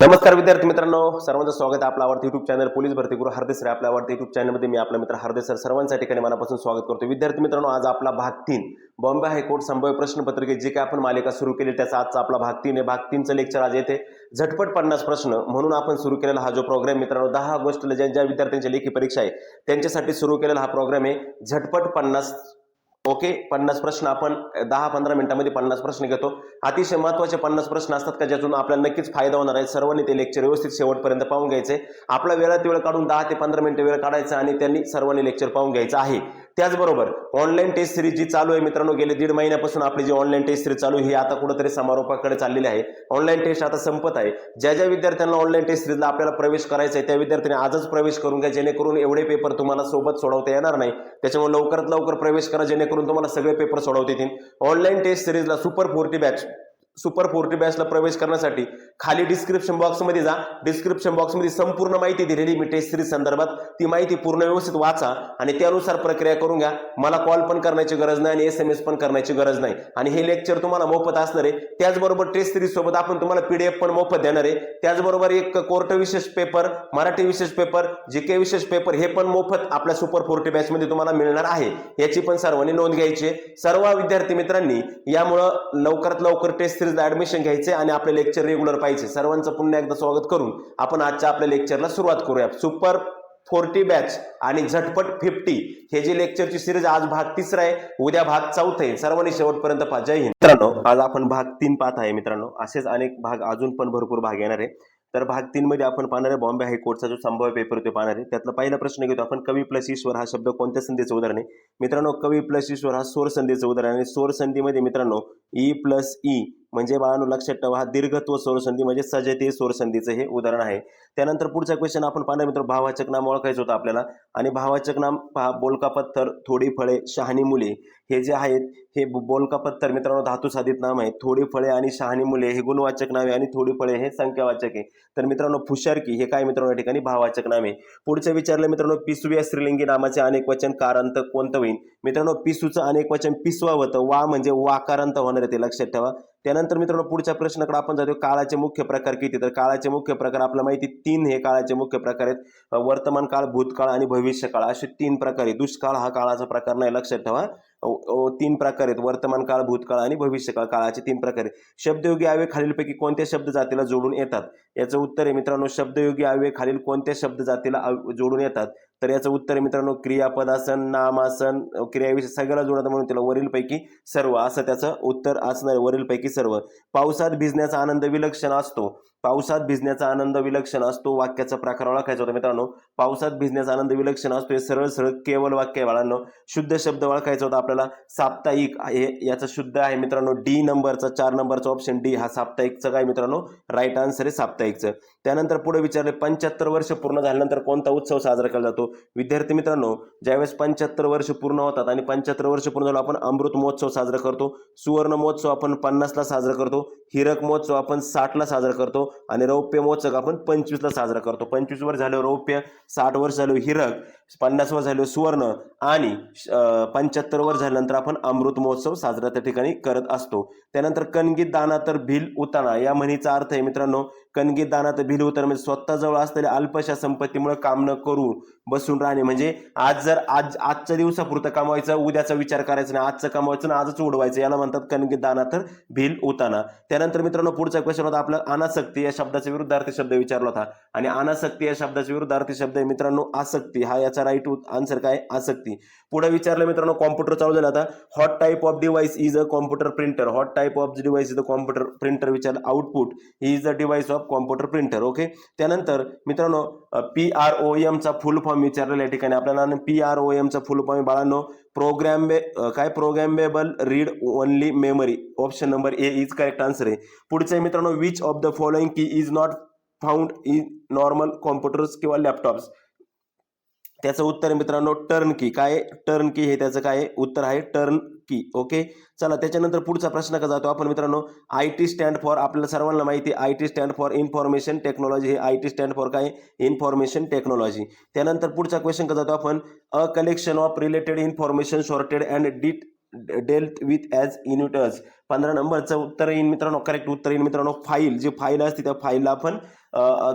नमस्कार विद्यार्थी मित्रांनो सर्वांचं स्वागत आहे आपला आवडतं युट्यूब चॅनल पोलीस भरती गुरु हरदे सर. आपल्या आवडतं युट्यूब चॅनलमध्ये मी आपला मित्र हरदे सर सर्वांच्या ठिकाणी मनापासून स्वागत करतो. विद्यार्थी मित्रांनो आज आपला भाग तीन बॉम्बे हायकोर्ट संभाव्य प्रश्नपत्रिके जे काय आपण मालिका सुरू केली त्याचा आजचा आपला भाग तीन आहे. भाग तीनचं लेक्चर आज येते. झटपट पन्नास प्रश्न म्हणून आपण सुरू केलेला हा जो प्रोग्राम मित्रांनो दहा ऑगस्टला ज्या ज्या विद्यार्थ्यांची लेखी परीक्षा आहे त्यांच्यासाठी सुरू केलेला हा प्रोग्राम आहे. झटपट पन्नास ओके पन्नास प्रश्न आपण दहा पंधरा मिनिटांमध्ये पन्नास प्रश्न घेतो. अतिशय महत्त्वाचे पन्नास प्रश्न असतात का ज्यातून आपल्याला नक्कीच फायदा होणार आहे. सर्वांनी ते लेक्चर व्यवस्थित शेवटपर्यंत पाहून घ्यायचे. आपला वेळात वेळ काढून दहा ते पंधरा मिनिटं वेळ काढायचा आणि त्यांनी सर्वांनी लेक्चर पाहून घ्यायचं आहे. त्याचबरोबर ऑनलाईन टेस्ट सिरीज जी चालू आहे मित्रांनो गेले दीड महिन्यापासून आपली जी ऑनलाईन टेस्ट सिरीज चालू आहे, ही आता कुठेतरी समारोपाकडे चाललेली आहे. ऑनलाईन टेस्ट आता संपत आहे. ज्या ज्या विद्यार्थ्यांना ऑनलाईन टेस्ट सिरीजला आपल्याला प्रवेश करायचा आहे त्या विद्यार्थ्यांनी आजच प्रवेश करून घ्या जेणेकरून एवढे पेपर तुम्हाला सोबत सोडवता येणार नाही. त्याच्यामुळे लवकरात लवकर प्रवेश करा जेणेकरून तुम्हाला सगळे पेपर सोडवता येतील. Online test सिरीजला super forty batch super forty बॅचला प्रवेश करण्यासाठी खाली डिस्क्रिप्शन बॉक्समध्ये जा. डिस्क्रिप्शन बॉक्समध्ये संपूर्ण माहिती दिलेली मी टेस्ट सिरीज संदर्भात. ती माहिती पूर्ण व्यवस्थित वाचा आणि त्यानुसार प्रक्रिया करून घ्या. मला कॉल पण करण्याची गरज नाही आणि एस एम एस पण करण्याची गरज नाही. आणि हे लेक्चर तुम्हाला मोफत असणार आहे. त्याचबरोबर टेस्ट सिरीज सोबत आपण तुम्हाला पीडीएफ पण मोफत देणार आहे. त्याचबरोबर एक कोर्ट विशेष पेपर मराठी विशेष पेपर जी के विशेष पेपर हे पण मोफत आपल्या सुपर फोर्टी बॅचमध्ये तुम्हाला मिळणार आहे. याची पण सर्वांनी नोंद घ्यायची सर्व विद्यार्थी मित्रांनी यामुळं लवकरात लवकर टेस्ट सिरीजला ऍडमिशन घ्यायचे आणि आपले लेक्चर रेग्युलर पाहिजे सर्वांचं पुन्हा एकदा स्वागत करून आपण आजच्या आपल्या लेक्चरला सुरुवात करूया. सुपर फोर्टी बॅच आणि झटपट फिफ्टी हे जे लेक्चरची सिरीज आज भाग तिसरा आहे उद्या भाग चौथा आहे. सर्वांनी शेवटपर्यंत पहा. जय हिंद. मित्रांनो आज आपण भाग तीन पाहत आहे मित्रांनो. असेच अनेक भाग अजून पण भरपूर भाग येणार आहे. तर भाग तीन मध्ये आपण पाहणार आहे बॉम्बे हायकोर्टचा जो संभाव्य पेपर तो पाहणार आहे. त्यातला पहिला प्रश्न घेतो आपण. कवी प्लस ईश्वर हा शब्द कोणत्या संधीचं उदाहरण आहे? मित्रांनो कवी प्लस ईश्वर हा सोर संधीचं उदाहरण आहे. सोर संधीमध्ये मित्रांनो ई प्लस ई म्हणजे बाळांनो लक्षात ठेवा हा दीर्घत्व स्वरसंधी म्हणजे सजते स्वरसंधीचं हे उदाहरण आहे. त्यानंतर पुढचा क्वेश्चन आपण पाहणार मित्र भावाचक नाम ओळखायचं होतं आपल्याला. आणि भावाचक नाम पहा बोलका पत्थर थोडी फळे शहाणी मुले हे जे आहेत हे बोलका पत्थर मित्रांनो धातू साधित नाम आहे. थोडी फळे आणि शहाणी मुले हे गुणवाचक नाव आहे आणि थोडी फळे हे संख्यावाचक आहे. तर मित्रांनो फुशारकी हे काय मित्रांनो या ठिकाणी भावाचक नाम आहे. पुढचं विचारलं मित्रांनो पिसुया स्त्रीलिंगी नामाचे अनेक वचन कारांत कोणतं होईल मित्रांनो पिसूचं अनेक वचन पिसवा होतं वा म्हणजे वाकारांत होणार आहे ते लक्षात ठेवा. त्यानंतर मित्रांनो पुढच्या प्रश्नाकडे आपण जातो काळाचे मुख्य प्रकार किती तर काळाचे मुख्य प्रकार आपल्या माहिती तीन हे काळाचे मुख्य प्रकार आहेत. वर्तमान काळ भूतकाळ आणि भविष्यकाळ असे तीन प्रकार आहे दुष्काळ हा काळाचा प्रकार नाही लक्षात ठेवा. तीन प्रकार आहेत. वर्तमान काळ भूतकाळ आणि भविष्यकाळ काळाचे तीन प्रकार आहेत. शब्दयोगी आवे खालीलपैकी कोणत्या शब्द जातीला जोडून येतात? याचं उत्तर आहे मित्रांनो शब्दयोगी आवे खालील कोणत्या शब्द जातीला आव- जोडून येतात? तर याचं उत्तर मित्रांनो क्रियापदासन नामासन अ, क्रियाविषय सगळ्याला जोडत म्हणून त्याला वरीलपैकी सर्व. असं त्याचं उत्तर असणार वरीलपैकी सर्व. पावसात भिजण्याचा आनंद विलक्षण असतो. पावसात भिजण्याचा आनंद विलक्षण असतो वाक्याचा प्रकार ओळखायचा होता मित्रांनो. पावसात भिजण्याचा आनंद विलक्षण असतो हे सरळ सरळ केवळ वाक्य आहे बाळांनो. शुद्ध शब्द ओळखायचा होता आपल्याला. साप्ताहिक हे याचं शुद्ध आहे मित्रांनो. डी नंबरचा चार नंबरचा ऑप्शन डी हा साप्ताहिकचा काय मित्रांनो? राईट आन्सर आहे साप्ताहिकचं. त्यानंतर पुढे विचारले पंच्याहत्तर वर्ष पूर्ण झाल्यानंतर कोणता उत्सव साजरा केला जातो? विद्यार्थी मित्रांनो ज्यावेळेस पंच्याहत्तर वर्ष पूर्ण होतात आणि पंच्याहत्तर वर्ष पूर्ण झालं आपण अमृत महोत्सव साजरा करतो. सुवर्ण महोत्सव आपण पन्नासला साजरा करतो. हिरक महोत्सव आपण साठला साजरा करतो आणि रौप्य महोत्सव आपण पंचवीसला साजरा करतो. पंचवीस वर झालं रौप्य साठ वर्ष झालो हिरक पन्नास वर झालो सुवर्ण आणि पंच्याहत्तर वर झाल्यानंतर आपण अमृत महोत्सव साजरा त्या ठिकाणी करत असतो. त्यानंतर कणगीत दाना तर भिल उताना या म्हणीचा अर्थ आहे मित्रांनो कणगीत दाना तर भिल उताना म्हणजे स्वतःजवळ असलेल्या अल्पशा संपत्तीमुळे काम न करू बसून राहणे. म्हणजे आज जर आज आजच्या दिवसापुरतं कमवायचं उद्याचा विचार करायचा नाही आजचं कमवायचं ना आजच उडवायचं याला म्हणतात कणगी दाना तर भिल उताना. त्यानंतर मित्रांनो पुढचा क्वेश्चन होता आपला अनासक्ती या शब्दाचा विरुद्धार्थी शब्द विचारला होता. आणि अनासक्ती या शब्दाच्या विरुद्धार्थी शब्द आहे मित्रांनो आसक्ती. हा याचा राईट आन्सर काय? आसक्ती. पुढे विचारलं मित्रांनो कॉम्प्युटर चालू झाला आता. What type of device is a computer printer what type of device is a computer printer विचार output he is a device of computer printer okay त्यानंतर मित्रांनो पी आर ओ एमचा फुल फॉर्म विचारलेला या ठिकाणी. आपल्याला पी आर ओ एमचा फुल form बाळांनो प्रोग्रॅम काय? Programmable read only memory option number A is correct answer आहे. पुढचे मित्रांनो which of the following key is not found in normal computers किंवा लॅपटॉप्स त्याचं उत्तर आहे मित्रांनो टर्न की काय? टर्न की हे त्याचं काय? उत्तर आहे टर्न पी ओके चला त्याच्यानंतर पुढचा प्रश्न का जातो आपण मित्रांनो? आय टी स्टँड फॉर आपल्याला सर्वांना माहिती आहे I T stand for information technology हे आय टी स्टँड फॉर काय? इन्फॉर्मेशन टेक्नॉलॉजी त्यानंतर पुढचा क्वेश्चन का जातो आपण? A collection of related information sorted and डिट dealt with as units पंधरा नंबरचं उत्तर येईल मित्रांनो करेक्ट उत्तर येईल मित्रांनो फाईल जी फाईल असते त्या फाईलला आपण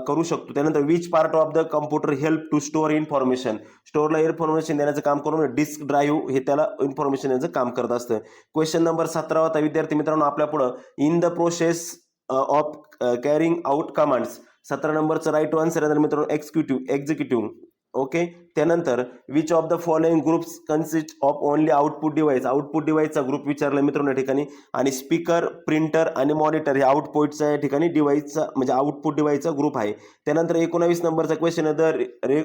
करू शकतो. त्यानंतर which part of the computer help to store information स्टोअरला information देण्याचं काम करून डिस्क ड्राईव्ह हे त्याला इन्फॉर्मेशन देण्याचं काम करत असतं. क्वेश्चन नंबर सतरा होता. विद्यार्थी मित्रांनो आपल्या पुढं in the process of carrying out commands सतरा नंबरचं राईट आन्सर आहे. तर मित्रांनो एक्झिक्युटिव्ह एक्झिक्युटिव्ह ओके त्यानंतर which of the following groups consist of only output device output डिवाइसचा group विचारला मित्रांनो या ठिकाणी. आणि स्पीकर प्रिंटर आणि मॉनिटर हे आउटपुटचा या ठिकाणी डिवाइसचा म्हणजे आउटपुट डिवाइसचा ग्रुप आहे. त्यानंतर एकोणावीस नंबरचा क्वेश्चन आहे. द रे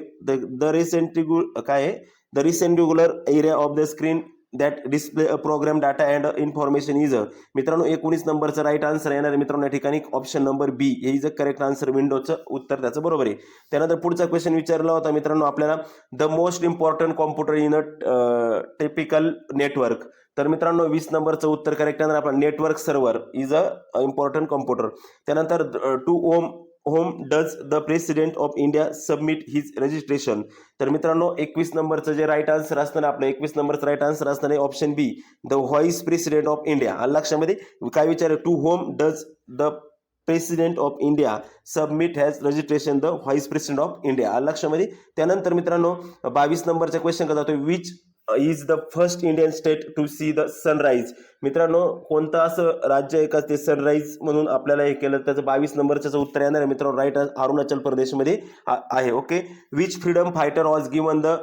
द रिसेंट काय आहे? The recent regular area of the screen that display program data and information is a मित्रांनो एकोणीस नंबरचं राईट आन्सर येणार मित्रांनो या ठिकाणी ऑप्शन नंबर बी हे इज अ करेक्ट आन्सर विंडोचं उत्तर त्याचं बरोबर आहे. त्यानंतर पुढचा क्वेश्चन विचारला होता मित्रांनो आपल्याला the most important computer in a typical network तर मित्रांनो वीस नंबरचं उत्तर करेक्ट आहे. आपला network server is a important computer त्यानंतर uh, to whom whom does the president of India submit his registration तर मित्रांनो एकवीस नंबरचं जे राईट आन्सर असणार आहे आपलं एकवीस नंबरचं राईट आन्सर असणार आहे option B the vice president of India लक्षामध्ये काय विचार to whom does the president of India submit has registration the vice president of India लक्षामध्ये त्यानंतर मित्रांनो बावीस नंबरचा क्वेश्चन का जातो which is the first Indian state to see the sunrise मित्रांनो कोणतं असं राज्य आहे का ते सनराईज म्हणून आपल्याला हे केलं? त्याचं बावीस नंबरचं उत्तर येणार आहे. मित्रांनो राईट अरुणाचल प्रदेशमध्ये आ- आहे okay which freedom fighter was given the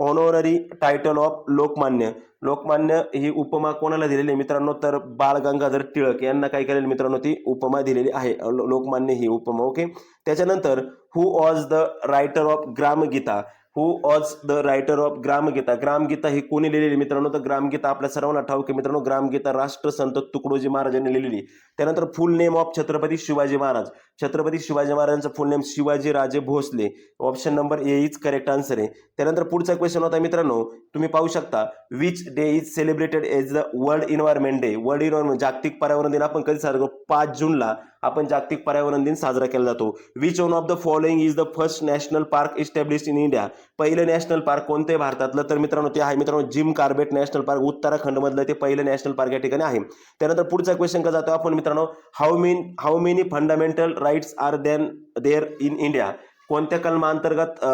honorary title of Lokmanya Lokmanya ही उपमा कोणाला दिलेली आहे? मित्रांनो तर बाळ गंगाधर टिळक यांना काय केलेलं मित्रांनो ती उपमा दिलेली आहे. लो- लोकमान्य ही उपमा ओके त्याच्यानंतर who was the writer of Gramgita who was the writer of Gramgita Gramgita ही कोणी लिहिलेली? मित्रांनो तर ग्रामगीता आपल्या सर्वांना ठाऊक आहे. मित्रांनो ग्रामगीता राष्ट्रसंत तुकडोजी महाराजांनी लिहिलेली. त्यानंतर full name of Chhatrapati Shivaji Maharaj. Chhatrapati Shivaji महाराजांचं full name Shivaji Raje Bhosale. Option number A is correct answer आहे. त्यानंतर पुढचा क्वेश्चन होता मित्रांनो तुम्ही पाहू शकता. Which day is celebrated as the world environment day world environment जागतिक पर्यावरण दिन. आपण कधी साजरा करतो? पाच जूनला आपण जागतिक पर्यावरण दिन साजरा केला जातो. Which one of the following is the first national park establish in India पहिलं नॅशनल पार्क कोणतं आहे भारतातलं? तर मित्रांनो ते आहे मित्रांनो जिम कार्बेट नॅशनल पार्क. उत्तराखंडमधलं ते पहिलं नॅशनल पार्क या ठिकाणी आहे. त्यानंतर पुढचा क्वेश्चन का जातो? आपण मित्रांनो how men how many fundamental rights are then there in India कोणत्या कलमाअंतर्गत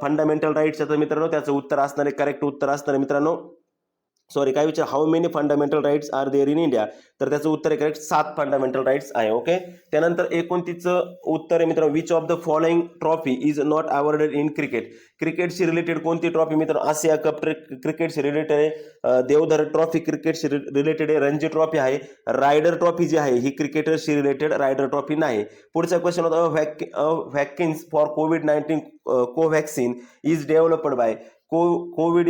फंडामेंटल राईट्स तर मित्रांनो त्याचं उत्तर असणार करेक्ट उत्तर असणार मित्रांनो. सॉरी काय विचार? How many fundamental rights are there in India तर त्याचं उत्तर आहे करेक्ट सात फंडामेंटल राईट्स आहे ओके त्यानंतर एकोणतीसचं उत्तर आहे मित्रांनो which of the following trophy is not awarded in cricket क्रिकेटशी related कोणती ट्रॉफी मित्र आसिया कप क्रिकेटशी रिलेटेड आहे देवधर ट्रॉफी क्रिकेटशी रिलेटेड आहे रणजी ट्रॉफी आहे रायडर ट्रॉफी जी आहे ही क्रिकेटरशी रिलेटेड रायडर ट्रॉफी नाही. पुढचा क्वेश्चन होता vac vaccines for Covid nineteen Covaxin is developed by को कोविड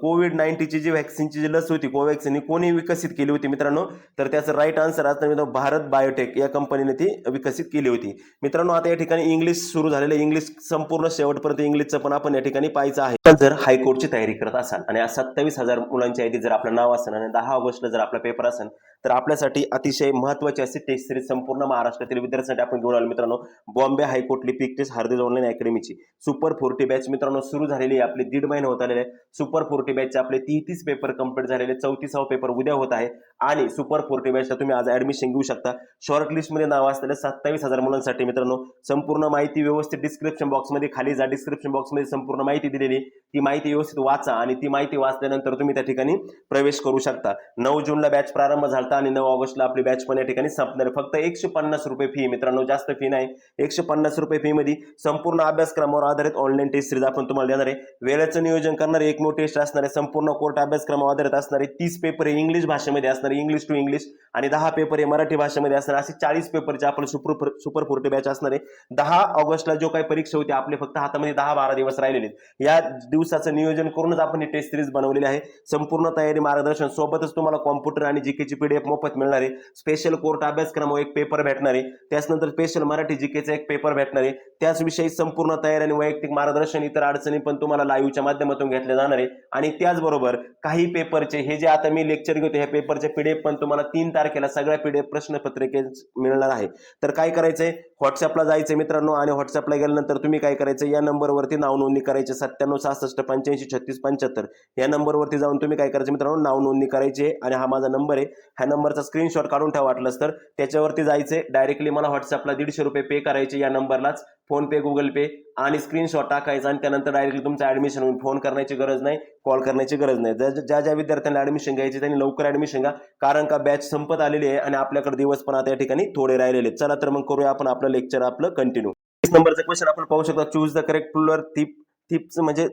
कोविड नाईन्टीची जी व्हॅक्सिनची जी लस होती कोवॅक्सिन ही कोणी विकसित केली होती मित्रांनो तर त्याचं राईट आन्सर असणार मित्रांनो भारत बायोटेक या कंपनीने ती विकसित केली होती. मित्रांनो आता या ठिकाणी इंग्लिश सुरू झालेलं आहे. इंग्लिश संपूर्ण शेवटपर्यंत इंग्लिशचं पण आपण या ठिकाणी पाहायचं आहे. जर हायकोर्टची तयारी करत असाल आणि सत्तावीस हजार मुलांच्या यादीत जर आपलं नाव असेल आणि दहा ऑगस्टला जर आपला पेपर असेल तर आपल्यासाठी अतिशय महत्त्वाची अशी टेस्ट सिरीज संपूर्ण महाराष्ट्रातील विद्यार्थ्यांसाठी आपण घेऊन आलो मित्रांनो. बॉम्बे हायकोर्ट लिपिक टेस्ट हार्दिक ऑनलाईन अकॅडमीची सुपर फोर्टी बॅच मित्रांनो सुरू झालेली आहे. आपली दीड महिने महिने होत आलेले आहे सुपर फोर्टी बॅचचे आपले तीस पेपर कंप्लीट झालेले चौतीसावा पेपर उद्या होत आहे. आणि सुपर फोर्टी बॅचला तुम्ही आज ऍडमिशन घेऊ शकता. शॉर्ट लिस्टमध्ये नाव असलेल्या सत्तावीस हजार मुलांसाठी मित्रांनो संपूर्ण माहिती व्यवस्थित डिस्क्रिप्शन बॉक्समध्ये खाली जा. डिस्क्रिप्शन बॉक्समध्ये संपूर्ण माहिती दिलेली ती माहिती व्यवस्थित वाचा आणि ती माहिती वाचल्यानंतर तुम्ही त्या ठिकाणी प्रवेश करू शकता. नऊ जूनला बॅच प्रारंभ झाला आणि नऊ ऑगस्टला आपली बॅच पण या ठिकाणी संपणार फक्त एकशे पन्नास रुपये फी मित्रांनो जास्त फी नाही. एकशे पन्नास रुपये फी मध्ये संपूर्ण अभ्यासक्रमावर आधारित ऑनलाईन टेस्ट सिरीज आपण तुम्हाला देणार आहे. वेळेचं नियोजन करणारे एक टेस्ट असणार आहे संपूर्ण कोर्ट अभ्यासक्रमावर आधारित असणारे तीस पेपर हे इंग्लिश भाषेमध्ये असणार इंग्लिश टू इंग्लिश आणि दहा पेपर हे मराठी भाषेमध्ये असणार असे चाळीस पेपरचे आपण सुपर सुपर फोर्टी बॅच असणार. आहे दहा ऑगस्टला जो काही परीक्षा होती आपले फक्त हातामध्ये दहा बारा दिवस राहिलेले आहेत. या दिवसाचं नियोजन करूनच आपण ही टेस्ट सिरीज बनवलेली आहे. संपूर्ण तयारी मार्गदर्शन सोबतच तुम्हाला कॉम्प्युटर आणि जीकेची पीडीएफ मोफत मिळणार आहे. स्पेशल कोर्ट अभ्यासक्रम एक पेपर भेटणार आहे. त्याचनंतर स्पेशल मराठी जीकेचा एक पेपर भेटणार आहे. संपूर्ण तयारी आणि वैयक्तिक मार्गदर्शन इतर अडचणी पण तुम्हाला लाईव्हच्या माध्यमातून माध्यमातून घेतले जाणार आहे. आणि त्याचबरोबर काही पेपरचे हे जे आता मी लेक्चर घेतो ह्या पेपरचे पीडीएफ पण तुम्हाला तीन तारखेला सगळ्या पीडीएफ प्रश्नपत्रिके मिळणार आहे. तर काय करायचंय? व्हॉट्सअपला जायचं मित्रांनो आणि व्हॉट्सअपला गेल्यानंतर तुम्ही काय करायचं या नंबरवरती नाव नोंदणी करायची सत्त्याण्णव सहासष्ट पंच्याऐंशी छत्तीस पंच्याहत्तर. या नंबरवरती जाऊन तुम्ही काय करायचं मित्रांनो? नाव नोंदणी करायची आहे आणि हा माझा नंबर आहे. ह्या नंबरचा स्क्रीनशॉट काढून ठेवा वाटलंच तर. त्याच्यावरती जायचे डायरेक्टली मला व्हॉट्सअपला दीडशे रुपये पे करायचे या नंबरलाच फोन पे गुगल पे आणि स्क्रीनशॉट टाकायचा आणि त्यानंतर डायरेक्टली तुमचं ऍडमिशन होईल फोन करण्याची गरज नाही कॉल करण्याची गरज नाही. ज्या- ज्या ज्या विद्यार्थ्यांना ऍडमिशन घ्यायची त्यांनी लवकर ऍडमिशन घ्या. कारण का बॅच संपत आलेली आहे आणि आपल्याकडे दिवस पण आता या ठिकाणी थोडे राहिलेले आहेत. चला तर मग करूया आपण आपलं लेक्चर आपलं कंटिन्यू नंबरचा क्वेश्चन आपण पाहू शकतो. Choose the correct plural thief थिपचं म्हणजे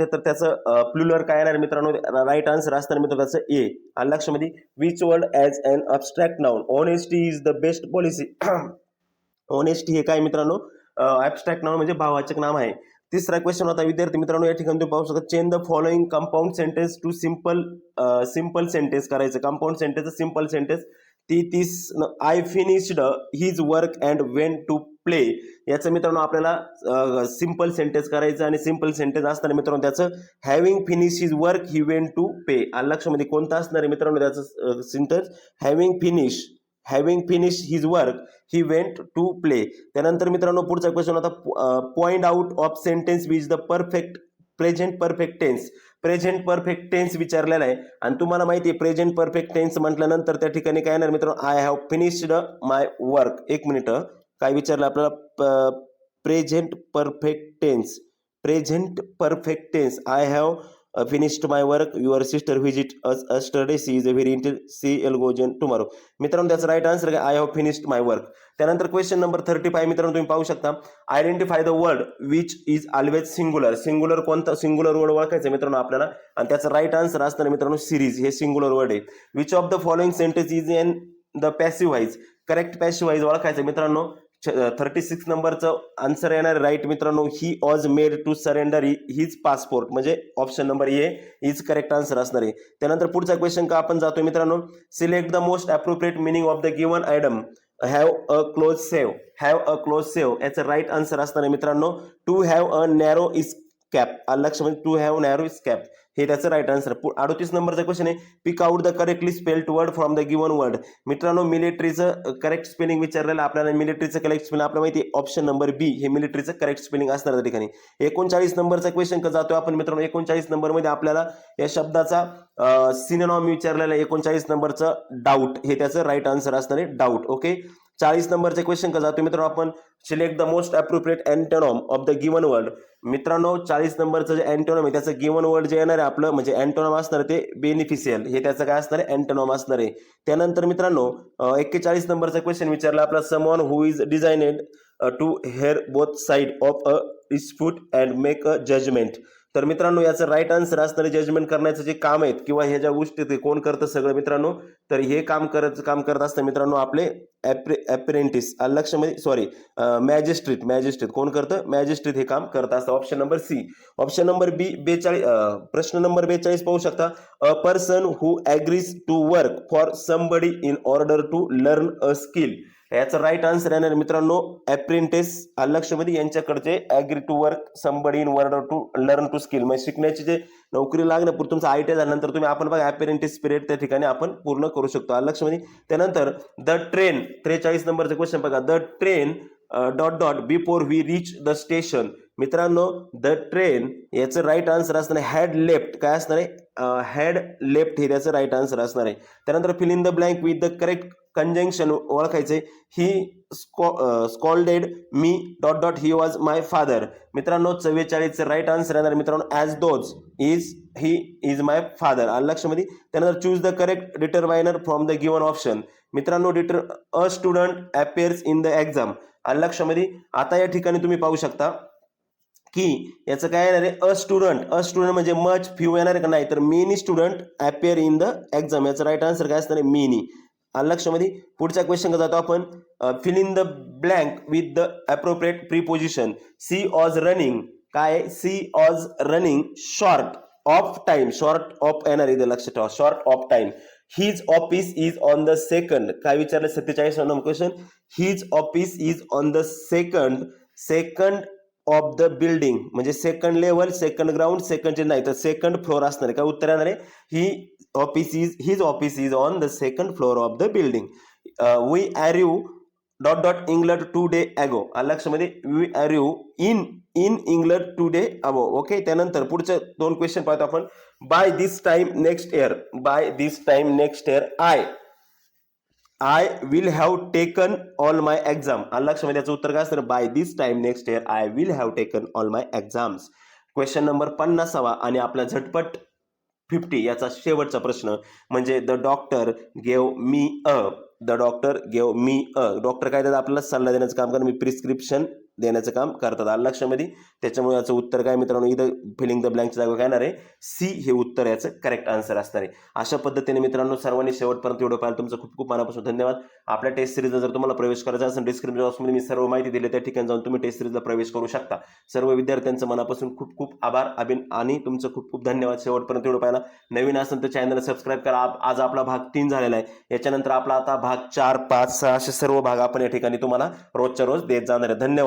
तर त्याचं प्लुलर काय येणार मित्रांनो? राईट आन्सर असणार मित्रांनो त्याचं ए आणि लक्षामध्ये which word as an abstract noun honesty is the best policy honesty हे काय मित्रांनो? ॲबस्ट्रॅक्ट नाव म्हणजे भाववाचक नाम आहे. तिसरा क्वेश्चन होता विद्यार्थी मित्रांनो या ठिकाणी तुम्ही पाहू शकता change the following compound sentence to simple simple sentence करायचं. कंपाऊंड सेंटेन्स सिंपल सेंटेन्स ती तीस I finished his work and went to play याचं मित्रांनो आपल्याला सिंपल सेंटेन्स करायचं आणि सिंपल सेंटेन्स असताना मित्रांनो त्याचं having finish his work he went to pay आणि लक्षामध्ये कोणतं असणार आहे मित्रांनो त्याचं sentence having finish having finish his work he went to play त्यानंतर मित्रांनो पुढचा क्वेश्चन होता point out of sentence which the perfect present perfect tense present perfect tense विचारलेला आहे. आणि तुम्हाला माहिती आहे प्रेझेंट परफेक्ट टेन्स म्हटल्यानंतर त्या ठिकाणी काय येणार मित्रांनो? I have finished my work एक मिनिट काय विचारलं आपल्याला? Present perfect tense present perfect tense I have finished my work your sister visit us yesterday she is a very intel she will गोजन tomorrow मित्रांनो त्याचं राईट आन्सर काय I have finished my work त्यानंतर question number thirty five मित्रांनो तुम्ही पाहू शकता. Identify the word which is always singular singular कोणता? Singular word ओळखायचं मित्रांनो आपल्याला. आणि त्याचं राईट आन्सर असणार मित्रांनो सिरीज हे सिंगुलर वर्ड आहे. Which of the following sentence is in the passive voice correct passive voice ओळखायचं मित्रांनो. थर्टी सिक्स नंबरचं आन्सर येणार राईट मित्रांनो he was made to surrender his passport म्हणजे option number A is correct answer असणार आहे. त्यानंतर पुढचा क्वेश्चन का आपण जातो मित्रांनो? Select the most appropriate meaning of the given idiom have a close shave have a close shave याचं राईट आन्सर असणार आहे मित्रांनो. To have a narrow escape लक्ष म्हणजे to have narrow escape हे त्याचं राईट आन्सर अडोतीस नंबरचा क्वेश्चन आहे. Pick out the correctly spelled word from the given word मित्रांनो मिलिटरीचं करेक्ट स्पेलिंग विचारलेलं आपल्याला मिलिटरीचं करेक्ट स्पेलिंग आपल्याला माहिती आहे ऑप्शन नंबर बी हे मिलिटरीचं करेक्ट स्पेलिंग असणार त्या ठिकाणी. एकोणचाळीस नंबरचा क्वेश्चन का जातो आपण मित्रांनो. एकोणचाळीस नंबरमध्ये आपल्याला या शब्दाचा सिनेनॉम विचारलेला एकोणचाळीस नंबरचं डाऊट हे त्याचं राईट आन्सर असणार आहे. डाऊट ओके चाळीस नंबरचे क्वेश्चन कसा? जातो मित्रांनो आपण select the most appropriate antonym of the given word मित्रांनो चाळीस नंबरचं जे अँटोनॉम आहे त्याचं गिवन वर्ड जे येणार आहे आपलं म्हणजे अँटोनॉम असणार आहे ते बेनिफिशियल हे त्याचं काय असणार आहे? अँटोनॉम असणार आहे. त्यानंतर मित्रांनो एक्केचाळीस नंबरचा क्वेश्चन विचारला आपला. Someone who is designed to hear both side of a dispute and make a judgment तर मित्रांनो याचं राईट आन्सर असणारे जजमेंट करण्याचं जे काम आहेत किंवा ह्या ज्या गोष्टी ते कोण करतं सगळं मित्रांनो तर हे काम करत काम करत असतं मित्रांनो आपले ॲप्रे ॲप्रेंटिस लक्षमध्ये सॉरी मॅजिस्ट्रेट मॅजिस्ट्रेट कोण करतं? मॅजिस्ट्रेट हे काम करत असतं. Option number C option number B बेचाळीस प्रश्न नंबर बेचाळीस पाहू शकता. A person who agrees to work for somebody in order to learn a skill याचं राईट आन्सर येणार मित्रांनो अप्रेंटिस लक्षमध्ये यांच्याकडचे agree to work somebody in word to learn to skill म्हणजे शिकण्याची जे नोकरी लागण्यापूर्वी तुमचं आय टी झाल्यानंतर तुम्ही आपण बघा अप्रेंटिस पिरियड त्या ठिकाणी आपण पूर्ण करू शकतो. लक्षमध्ये त्यानंतर द ट्रेन त्रेचाळीस नंबरचं क्वेश्चन बघा. The train dot dot before we reach the station मित्रांनो द ट्रेन याचं राईट आन्सर असणार आहे. हॅड लेफ्ट काय असणार आहे? हॅड लेफ्ट हे त्याचं राईट आन्सर असणार आहे. त्यानंतर fill in the blank with the correct conjunction ओळखायचे. He स्कॉ scolded me dot dot he was my father मित्रांनो चव्वेचाळीस राईट आन्सर येणार मित्रांनो as those is he is my father आलं लक्षामध्ये त्यानंतर choose the correct determiner from the given option मित्रांनो deter a student appears in the exam आलं लक्षामध्ये आता या ठिकाणी तुम्ही पाहू शकता की याचं काय येणार आहे? अ स्टुडंट अ स्टुडंट म्हणजे मच फ्यू येणार आहे का नाही? तर many student appear in the exam याचं राईट आन्सर काय असणार आहे? मेनी लक्षामध्ये पुढच्या क्वेश्चन जातो आपण. Fill in the blank with the appropriate preposition she is running काय? She is running short of time short of येणार इथे लक्ष ठेवा. Short of time his office is on the second काय विचारलं? सत्तेचाळीस number question his office is on the second second of the building म्हणजे second level second ground second नाही तर सेकंड फ्लोअर असणार आहे. काय उत्तर येणार आहे? He office is his office is on the second floor of the building we are you dot dot England two day ago लक्षामध्ये we are you in in England two day ago okay त्यानंतर पुढचे दोन question पाहतो आपण. By this time next year by this time next year I I will have taken all my exam लक्षामध्ये याचं उत्तर काय असतं? By this time next year I will have taken all my exams question number पन्नासावा आणि आपला झटपट fifty याचा शेवटचा प्रश्न. म्हणजे the doctor gave me a the doctor gave me a doctor काय देतात आपल्याला? सल्ला देण्याचं काम करणं मी प्रिस्क्रिप्शन देण्याचं काम करतात. आलं लक्षामध्ये त्याच्यामुळे याचं उत्तर काय मित्रांनो? इथं फिलिंग द ब्लँकच्या जागा काय येणार आहे? सी हे उत्तर याचं करेक्ट आन्सर असणार आहे. अशा पद्धतीने मित्रांनो सर्वांनी शेवटपर्यंत व्हिडिओ पाहिला तुमचं खूप खूप मनापासून धन्यवाद. आपल्या टेस्ट सिरीजला जर तुम्हाला प्रवेश करायचा असेल डिस्क्रिप्शन बॉक्समध्ये मी सर्व माहिती दिली त्या ठिकाणी जाऊन तुम्ही टेस्ट सिरीजला प्रवेश करू शकता. सर्व विद्यार्थ्यांचं मनापासून खूप खूप आभार अभिन आणि तुमचं खूप खूप धन्यवाद. शेवटपर्यंत व्हिडिओ पाहिला नवीन असेल तर चॅनलला सबस्क्राईब करा. आज आपला भाग तीन झालेला आहे. याच्यानंतर आपला आता भाग चार पाच सहा असे सर्व भाग आपण या ठिकाणी तुम्हाला रोजच्या रोज देत जाणार आहे. धन्यवाद.